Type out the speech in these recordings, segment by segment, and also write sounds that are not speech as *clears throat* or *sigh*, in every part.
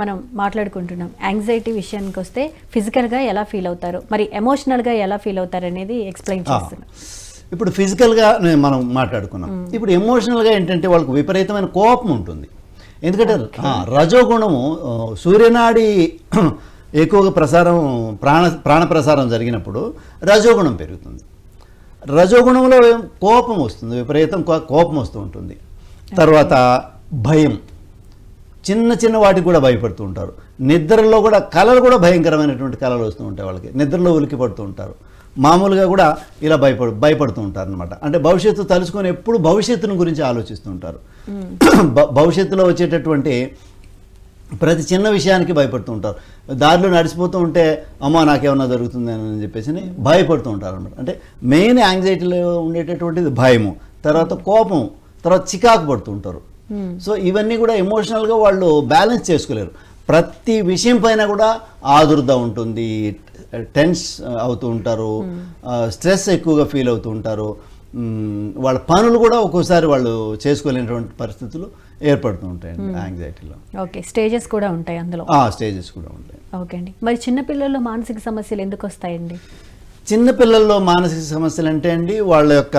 మనం మాట్లాడుకుంటున్నాం. యాంగ్జైటీ విషయానికి వస్తే ఫిజికల్గా ఎలా ఫీల్ అవుతారు? మరి ఎమోషనల్గా ఎలా ఫీల్ అవుతారు అనేది ఎక్స్ప్లెయిన్ చేస్తున్నాం. ఇప్పుడు ఫిజికల్గా మనం మాట్లాడుకున్నాం. ఇప్పుడు ఎమోషనల్గా ఏంటంటే వాళ్ళకు విపరీతమైన కోపం ఉంటుంది. ఎందుకంటే రజోగుణము సూర్యనాడి *clears throat* ఎక్కువగా ప్రసారం ప్రాణ ప్రాణ ప్రసారం జరిగినప్పుడు రజోగుణం పెరుగుతుంది. రజోగుణంలో కోపం వస్తుంది విపరీతం కోపం వస్తూ ఉంటుంది. తర్వాత భయం. చిన్న చిన్న వాటికి కూడా భయపడుతూ ఉంటారు. నిద్రలో కూడా కళలు కూడా భయంకరమైనటువంటి కళలు వస్తూ ఉంటాయి వాళ్ళకి. నిద్రలో ఉలికి పడుతూ ఉంటారు. మామూలుగా కూడా ఇలా భయపడు భయపడుతూ ఉంటారు అనమాట అంటే భవిష్యత్తు తలుచుకొని ఎప్పుడు భవిష్యత్తును గురించి ఆలోచిస్తూ ఉంటారు. భ- భవిష్యత్తులో వచ్చేటటువంటి ప్రతి చిన్న విషయానికి భయపడుతూ ఉంటారు. దారిలో నడిచిపోతూ ఉంటే అమ్మా నాకేమన్నా జరుగుతుంది అని చెప్పేసి భయపడుతూ ఉంటారు అనమాట అంటే మెయిన్ యాంగ్జైటీలో ఉండేటటువంటిది భయము. తర్వాత కోపం. తర్వాత చికాకు పడుతూ ఉంటారు. సో ఇవన్నీ కూడా ఎమోషనల్గా వాళ్ళు బ్యాలెన్స్ చేసుకోలేరు. ప్రతి విషయం పైన కూడా ఆదుర్ద ఉంటుంది. టెన్స్ అవుతూ ఉంటారు. స్ట్రెస్ ఎక్కువగా ఫీల్ అవుతూ ఉంటారు. వాళ్ళ పనులు కూడా ఒక్కోసారి వాళ్ళు చేసుకోలేనటువంటి పరిస్థితులు ఏర్పడుతూ ఉంటాయండి యాంగ్జైటీలో ఓకే స్టేజెస్ కూడా ఉంటాయి అందులో. ఆ స్టేజెస్ కూడా ఉంటాయి. ఓకే అండి. మరి చిన్నపిల్లల్లో మానసిక సమస్యలు ఎందుకు వస్తాయండి? చిన్నపిల్లల్లో మానసిక సమస్యలు అంటే అండి వాళ్ళ యొక్క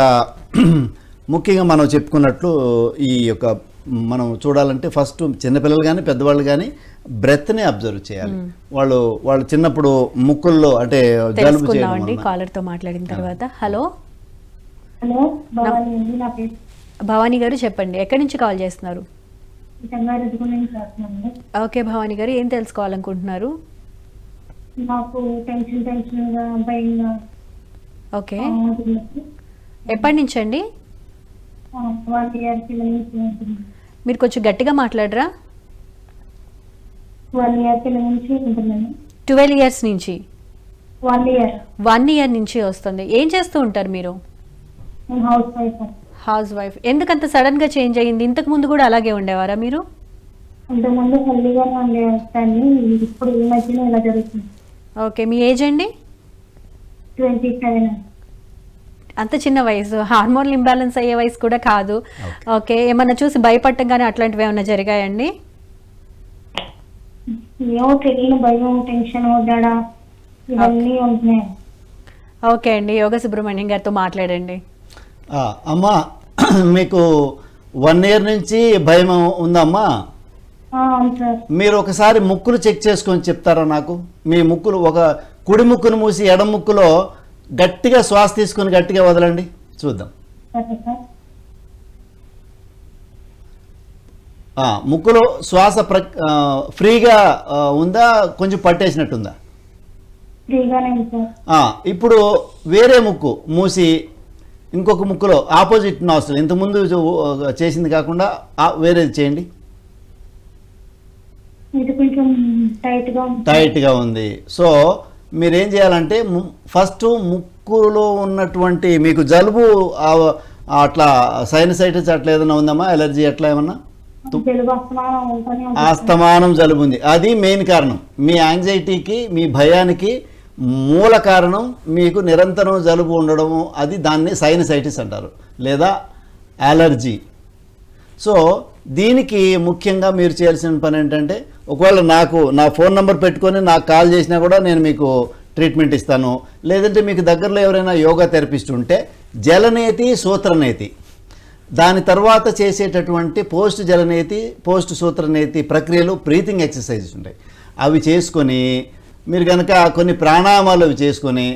*clears throat* ముఖ్యంగా మనం చెప్పుకున్నట్లు ఈ యొక్క మనం చూడాలంటే ఫస్ట్ చిన్నపిల్లలు కానీ పెద్దవాళ్ళు కానీ బ్రెత్ని అబ్జర్వ్ చేయాలి. వాళ్ళు వాళ్ళు చిన్నప్పుడు ముక్కుల్లో అంటే జలుబు చేయడం వలన- కాలర్తో మాట్లాడిన తర్వాత. హలో? హలో భవానీ గారు చెప్పండి ఎక్కడి నుంచి కాల్ చేస్తున్నారు? ఓకే భవానీ గారు ఏం తెలుసుకోవాలనుకుంటున్నారు? నాకు టెన్షన్ భయంగా. ఓకే. ఎప్పటి నుంచి అండి వన్ ఇయర్ మీరు కొంచెం గట్టిగా మాట్లాడరా? వన్ ఇయర్ పిల్లల నుంచి ఉంటుందండి ట్వెల్వ్ ఇయర్స్ నుంచి? వన్ ఇయర్ వన్ ఇయర్ నుంచి వస్తుంది. ఏం చేస్తూ ఉంటారు మీరు? హౌస్ వైఫ్ హౌస్ వైఫ్ ఎందుకంత సడన్గా చేంజ్ అయ్యింది? ఇంతకు ముందు కూడా అలాగే ఉండేవారా మీరు? ఇంతకుముందు హెల్దీగానే ఉండే కానీ ఇప్పుడు ఈ మధ్యన ఇలా జరుగుతుంది. ఓకే మీ ఏజ్ అండి? ట్వంటీ సెవెన్ అంత చిన్న వయసు. హార్మోన్ ఇంబ్యాలెన్స్ అయ్యే వయసు కూడా కాదు. ఓకే. ఏమన్నా చూసి భయపడటం కానీ అట్లాంటివి ఏమైనా జరిగాయండి? ఏమో తెలియని భయం టెన్షన్ దడ ఇవన్నీ ఉంటున్నాయి. ఓకే అండి యోగ సుబ్రహ్మణ్యం గారితో మాట్లాడండి. ఆ, అమ్మా *clears throat* మీకు వన్ ఇయర్ నుంచి భయం ఉందమ్మా? మీరు ఒకసారి ముక్కులు చెక్ చేసుకొని చెప్తారా నాకు? మీ ముక్కులు ఒక కుడి ముక్కును మూసి ఎడం ముక్కులో గట్టిగా శ్వాస తీసుకొని గట్టిగా వదలండి. చూద్దాం. ముక్కులో శ్వాస ప్ర ఫ్రీగా ఉందా? కొంచెం పట్టేసినట్టుందా? ఇప్పుడు వేరే ముక్కు మూసి ఇంకొక ముక్కులో ఆపోజిట్ నాస్టల్ ఇంతకుముందు చేసింది కాకుండా వేరేది చేయండి. టైట్గా ఉంది. సో మీరేం చేయాలంటే ము- ఫస్ట్ ముక్కులో ఉన్నటువంటి మీకు జలుబు అట్లా సైనసైటిస్ అట్లా ఏదైనా ఉందమ్మా? ఎలర్జీ అట్లా ఏమన్నా. ఆస్తమానం జలుబు ఉంది అది మెయిన్ కారణం. మీ యాంగ్జైటీకి మీ భయానికి మూల కారణం మీకు నిరంతరం జలుబు ఉండడము. అది దాన్ని సైనసైటిస్ అంటారు. లేదా అలర్జీ. సో దీనికి ముఖ్యంగా మీరు చేయాల్సిన పని ఏంటంటే ఒకవేళ నాకు నా ఫోన్ నెంబర్ పెట్టుకొని నాకు కాల్ చేసినా కూడా నేను మీకు ట్రీట్మెంట్ ఇస్తాను. లేదంటే మీకు దగ్గరలో ఎవరైనా యోగా థెరపిస్ట్ ఉంటే జలనేతి సూత్రనేతి. దాని తర్వాత చేసేటటువంటి పోస్ట్ జలనేతి పోస్ట్ సూత్రనేతి ప్రక్రియలు బ్రీతింగ్ ఎక్సర్సైజెస్ ఉంటాయి. అవి చేసుకొని మీరు కనుక కొన్ని ప్రాణాయామాలు అవి చేసుకొని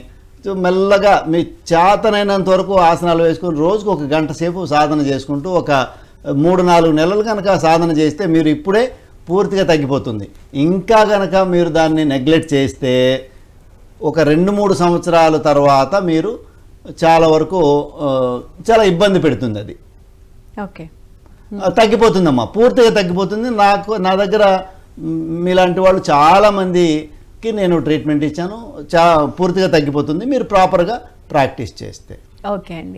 మెల్లగా మీ చేతనైనంత వరకు ఆసనాలు వేసుకొని రోజుకు ఒక గంట సేపు సాధన చేసుకుంటూ ఒక మూడు నాలుగు నెలలు కనుక సాధన చేస్తే మీరు ఇప్పుడే పూర్తిగా తగ్గిపోతుంది. ఇంకా కనుక మీరు దాన్ని నెగ్లెక్ట్ చేస్తే ఒక రెండు మూడు సంవత్సరాల తర్వాత మీరు చాలా వరకు చాలా ఇబ్బంది పెడుతుంది అది. ఓకే. తగ్గిపోతుందమ్మా. పూర్తిగా తగ్గిపోతుంది. నాకు నా దగ్గర మీలాంటి వాళ్ళు చాలామందికి నేను ట్రీట్మెంట్ ఇచ్చాను. చా పూర్తిగా తగ్గిపోతుంది. మీరు ప్రాపర్గా ప్రాక్టీస్ చేస్తే. ఓకే అండి.